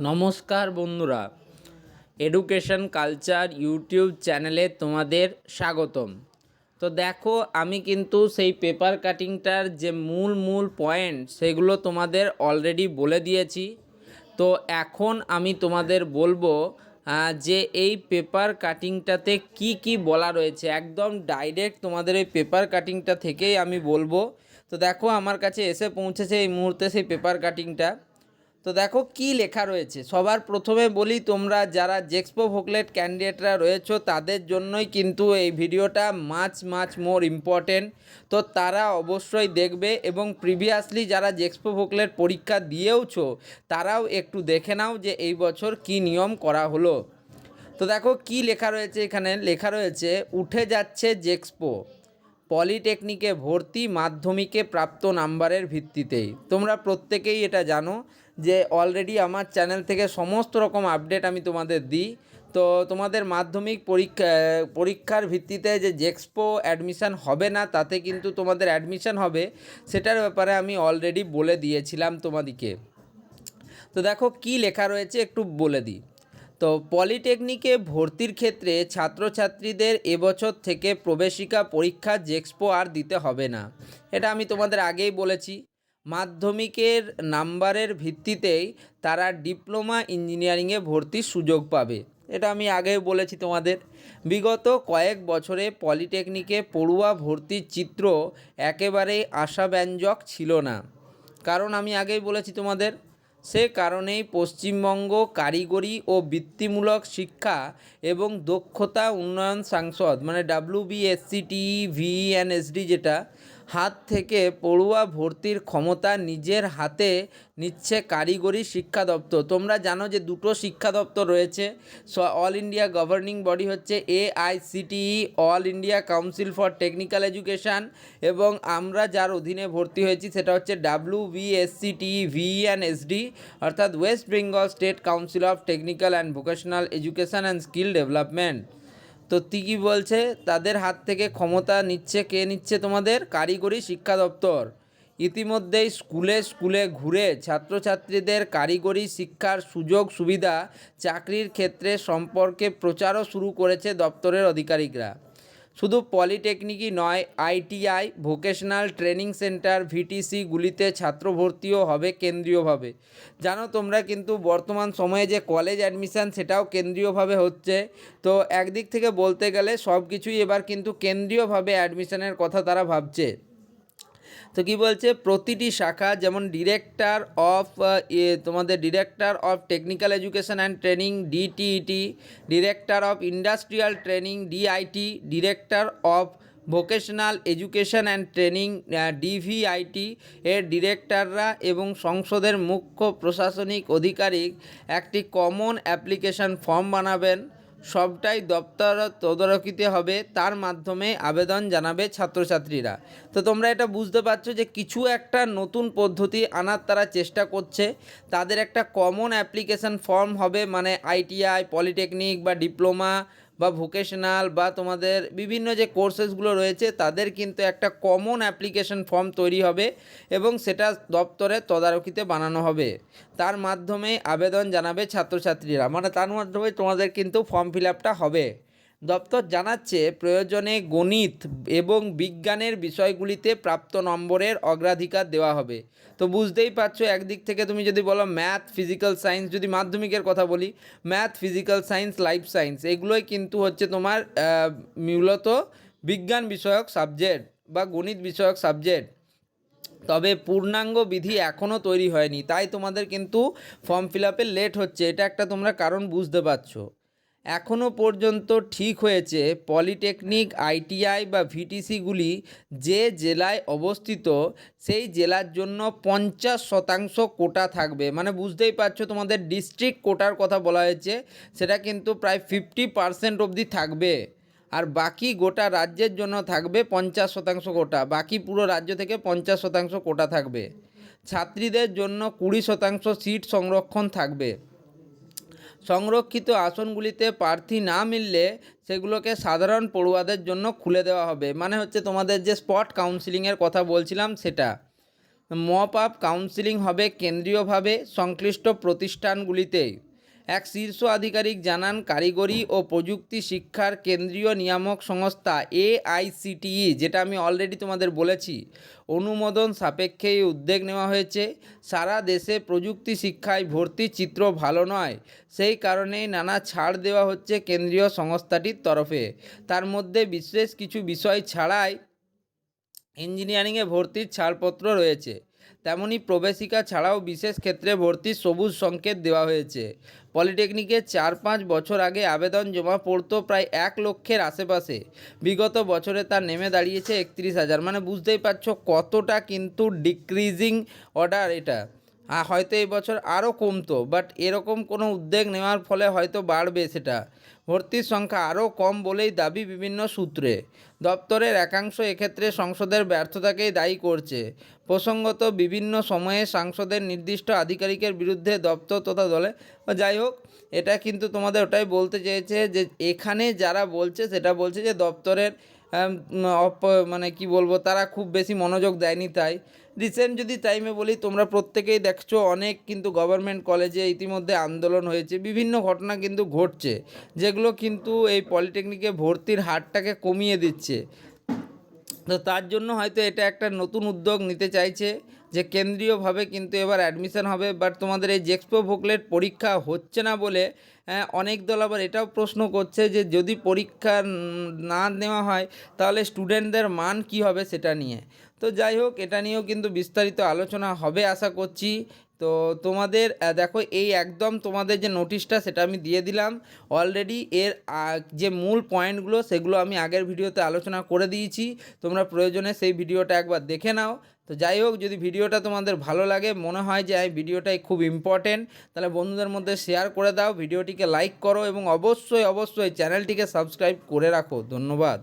নমস্কার বন্ধুরা। Education culture YouTube চ্যানেলে তোমাদের স্বাগতম। তো দেখো, আমি কিন্তু সেই পেপার কাটিংটার যে মূল মূল পয়েন্ট সেগুলো তোমাদের অলরেডি বলে দিয়েছি। তো এখন আমি তোমাদের বলব যে এই পেপার কাটিংটাতে কি কি বলা রয়েছে। একদম ডাইরেক্ট তোমাদের এই পেপার কাটিংটা থেকেই আমি বলব। তো দেখো, আমার কাছে এসে পৌঁছেছে এই মুহূর্তে সেই পেপার কাটিংটা তো দেখো কি লেখা রয়েছে। সবার প্রথমে বলি তোমরা যারা জেক্সপো ভোকলেট ক্যান্ডিডেটরা রয়েছো, তাদের জন্যই কিন্তু এই ভিডিওটা মাছ মাছ মোর ইম্পর্টেন্ট তো তারা অবশ্যই দেখবে এবং প্রিভিয়াসলি যারা জেক্সপো ভোকলেট পরীক্ষা দিয়েওছো, তারাও একটু দেখে নাও যে এই বছর কি নিয়ম করা হলো। তো দেখো কি লেখা রয়েছে এখানে? লেখা রয়েছে, উঠে যাচ্ছে জেক্সপো পলিটেকনিকে ভর্তি মাধ্যমিকে প্রাপ্ত নাম্বারের ভিত্তিতেই তোমরা প্রত্যেকেই এটা জানো। যে অলরেডি আমার চ্যানেল থেকে সমস্ত রকম আপডেট আমি তোমাদের দিই। তো তোমাদের মাধ্যমিক পরীক্ষা, পরীক্ষার ভিত্তিতে যে জেক্সপো অ্যাডমিশান হবে না, তাতে কিন্তু তোমাদের অ্যাডমিশান হবে, সেটার ব্যাপারে আমি অলরেডি বলে দিয়েছিলাম তোমাদিকে। তো দেখো কি লেখা রয়েছে, একটু বলে দিই। তো পলিটেকনিকে ভর্তির ক্ষেত্রে ছাত্রছাত্রীদের এবছর থেকে প্রবেশিকা পরীক্ষা জেক্সপো আর দিতে হবে না। এটা আমি তোমাদের আগেই বলেছি। মাধ্যমিকের নাম্বারের ভিত্তিতেই তারা ডিপ্লোমা ইঞ্জিনিয়ারিংয়ে ভর্তির সুযোগ পাবে। এটা আমি আগেই বলেছি তোমাদের। বিগত কয়েক বছরে পলিটেকনিকে পড়ুয়া ভর্তির চিত্র একেবারেই আশাব্যঞ্জক ছিল না। কারণ আমি আগেই বলেছি তোমাদের, সে কারণেই পশ্চিমবঙ্গ কারিগরি ও বৃত্তিমূলক শিক্ষা এবং দক্ষতা উন্নয়ন সাংসদ মানে ডাব্লিউ বিএসসিটিই ভিএনএসডি যেটা হাত থেকে পড়ুয়া ভর্তির ক্ষমতা নিজের হাতে নিচ্ছে কারিগরি শিক্ষা দপ্তর। তোমরা জানো যে দুটো শিক্ষা দপ্তর রয়েছে। অল ইন্ডিয়া গভর্নিং বডি হচ্ছে AICTE all India council for technical education এবং আমরা যার অধীনে ভর্তি হয়েছি সেটা হচ্ছে ডাব্লিউ বিএসসিটিই ভিএনএসডি অর্থাৎ west Bengal state council of technical and vocational education and skill development তো তিকি বলছে? তাদের হাত থেকে ক্ষমতা নিচ্ছে কে নিচ্ছে তোমাদের? কারিগরি শিক্ষা দপ্তর। ইতিমধ্যেই স্কুলে স্কুলে ঘুরে ছাত্রছাত্রীদের কারিগরি শিক্ষার সুযোগ সুবিধা, চাকরির ক্ষেত্রে সম্পর্কে প্রচারও শুরু করেছে দপ্তরের আধিকারিকরা। শুধু পলিটেকনিকই নয়, আইটিআই, ভোকেশনাল ট্রেনিং সেন্টার ভিটিসিগুলিতে ছাত্র ভর্তিও হবে কেন্দ্রীয়ভাবে। জানো তোমরা কিন্তু বর্তমান সময়ে যে কলেজ অ্যাডমিশান সেটাও কেন্দ্রীয়ভাবে হচ্ছে। তো একদিক থেকে বলতে গেলে সব কিছুই এবার কিন্তু কেন্দ্রীয়ভাবে অ্যাডমিশানের কথা তারা ভাবছে। তো কি বলছে? প্রতিটি শাখা যেমন ডিরেক্টর অফ তোমাদের director of technical education and training DTET director of industrial training DIT director of vocational education and training DVIT এর ডিরেক্টররা এবং সংসদের মুখ্য প্রশাসনিক অধিকারিক একটি কমন অ্যাপ্লিকেশন ফর্ম বানাবেন। সবটাই দপ্তর তদারকিতে হবে, তার মাধ্যমে আবেদন জানাবে ছাত্রছাত্রীরা। তো তোমরা এটা বুঝতে পারছ যে কিছু একটা নতুন পদ্ধতি আনার তারা চেষ্টা করছে। তাদের একটা কমন অ্যাপ্লিকেশান ফর্ম হবে মানে আইটিআই পলিটেকনিক বা ডিপ্লোমা বা ভোকেশনাল বা তোমাদের বিভিন্ন যে কোর্সেসগুলো রয়েছে, তাদের কিন্তু একটা কমন অ্যাপ্লিকেশন ফর্ম তৈরি হবে এবং সেটা দপ্তরে তদারকিতে বানানো হবে। তার মাধ্যমে আবেদন জানাবে ছাত্রছাত্রীরা। মানে তার মাধ্যমে তোমাদের কিন্তু ফর্ম ফিল আপটা হবে। দপ্তর জানাচ্ছে, প্রয়োজনে গণিত এবং বিজ্ঞানের বিষয়গুলিতে প্রাপ্ত নম্বরের অগ্রাধিকার দেওয়া হবে। তো বুঝতেই পারছ, একদিক থেকে তুমি যদি বলো ম্যাথ, ফিজিক্যাল সায়েন্স, যদি মাধ্যমিকের কথা বলি, math, physical science, life science, এগুলোই কিন্তু হচ্ছে তোমার মূলত বিজ্ঞান বিষয়ক সাবজেক্ট বা গণিত বিষয়ক সাবজেক্ট। তবে পূর্ণাঙ্গ বিধি এখনও তৈরি হয়নি, তাই তোমাদের কিন্তু ফর্ম ফিল আপে লেট হচ্ছে, এটা একটা তোমরা কারণ বুঝতে পারছ। এখনও পর্যন্ত ঠিক হয়েছে পলিটেকনিক, আইটিআই বা ভিটিসিগুলি যে জেলায় অবস্থিত, সেই জেলার জন্য পঞ্চাশ শতাংশ কোটা থাকবে। মানে বুঝতেই পারছ তোমাদের ডিস্ট্রিক্ট কোটার কথা বলা হয়েছে, সেটা কিন্তু প্রায় ফিফটি পার্সেন্ট অবধি থাকবে। আর বাকি গোটা রাজ্যের জন্য থাকবে পঞ্চাশ শতাংশ কোটা, বাকি পুরো রাজ্য থেকে পঞ্চাশ শতাংশ কোটা থাকবে। ছাত্রীদের জন্য কুড়ি শতাংশ সিট সংরক্ষণ থাকবে। সংরক্ষিত আসনগুলিতে প্রার্থী না মিললে সেগুলোকে সাধারণ পড়ুয়াদের জন্য খুলে দেওয়া হবে। মানে হচ্ছে তোমাদের যে স্পট কাউন্সিলিংয়ের কথা বলছিলাম সেটা। মপ আপ কাউন্সিলিং হবে কেন্দ্রীয়ভাবে সংশ্লিষ্ট প্রতিষ্ঠানগুলিতে। এক শীর্ষ আধিকারিক জানান, কারিগরি ও প্রযুক্তি শিক্ষার কেন্দ্রীয় নিয়ামক সংস্থা এআইসিটিই, যেটা আমি অলরেডি তোমাদের বলেছি, অনুমোদন সাপেক্ষে এই উদ্যোগ নেওয়া হয়েছে। সারা দেশে প্রযুক্তি শিক্ষায় ভর্তির চিত্র ভালো নয়, সেই কারণেই নানা ছাড় দেওয়া হচ্ছে কেন্দ্রীয় সংস্থাটির তরফে। তার মধ্যে বিশেষ কিছু বিষয় ছাড়াই ইঞ্জিনিয়ারিংয়ে ভর্তির ছাড়পত্র রয়েছে। তেমনি প্রবেশিকা ছাড়াও বিশেষ ক্ষেত্রে ভর্তির সবুজ সংকেত দেওয়া হয়েছে। পলিটেকনিকে চার পাঁচ বছর আগে আবেদন জমা পড়তো প্রায় এক লক্ষের আশেপাশে। বিগত বছরে তা নেমে দাঁড়িয়েছে একত্রিশ হাজার। মানে বুঝতেই পারছ কতটা কিন্তু ডিক্রিজিং অর্ডার এটা। হয়তো এই বছর আরও কমতো বাট এরকম কোনো উদ্যোগ নেওয়ার ফলে হয়তো বাড়বে সেটা। ভর্তির সংখ্যা আরও কম বলেই দাবি বিভিন্ন সূত্রে। দপ্তরের একাংশ এক্ষেত্রে সংসদের ব্যর্থতাকেই দায়ী করছে। প্রসঙ্গত বিভিন্ন সময়ে সাংসদের নির্দিষ্ট আধিকারিকের বিরুদ্ধে দপ্তর তথা দলে, যাই হোক, এটা কিন্তু তোমাদের ওটাই বলতে চেয়েছে যে এখানে যারা বলছে সেটা বলছে যে দপ্তরের মানে কি বলব, তারা খুব বেশি মনোযোগ দেয়নি তাই। রিসেন্ট যদি টাইমে বলি তোমরা প্রত্যেকেই দেখছ অনেক কিন্তু গভর্নমেন্ট কলেজে ইতিমধ্যে আন্দোলন হয়েছে। বিভিন্ন ঘটনা কিন্তু ঘটছে যেগুলো কিন্তু এই পলিটেকনিকে ভর্তির হারটাকে কমিয়ে দিচ্ছে। তো তার জন্য হয়তো এটা একটা নতুন উদ্যোগ নিতে চাইছে যে কেন্দ্রীয়ভাবে কিন্তু এবার অ্যাডমিশন হবে। বাট তোমাদের এই জেক্সপো ভোকলেট পরীক্ষা হচ্ছে না বলে হ্যাঁ, অনেক দল আবার এটাও প্রশ্ন করছে যে যদি পরীক্ষা না নেওয়া হয় তাহলে স্টুডেন্টদের মান কি হবে সেটা নিয়ে। তো যাই হোক, এটা নিয়েও কিন্তু বিস্তারিত আলোচনা হবে আশা করছি। তো তোমাদের দেখো এই একদম তোমাদের যে নোটিশটা সেটা আমি দিয়ে দিলাম। অলরেডি এর যে মূল পয়েন্টগুলো সেগুলো আমি আগের ভিডিওতে আলোচনা করে দিয়েছি। তোমরা প্রয়োজনে সেই ভিডিওটা একবার দেখে নাও। তো যাই হোক, যদি ভিডিওটা তোমাদের ভালো লাগে, মনে হয় যে এই ভিডিওটাই খুব ইম্পর্টেন্ট তাহলে বন্ধুদের মধ্যে শেয়ার করে দাও। ভিডিওটিকে লাইক করো এবং অবশ্যই অবশ্যই চ্যানেলটিকে সাবস্ক্রাইব করে রাখো। ধন্যবাদ।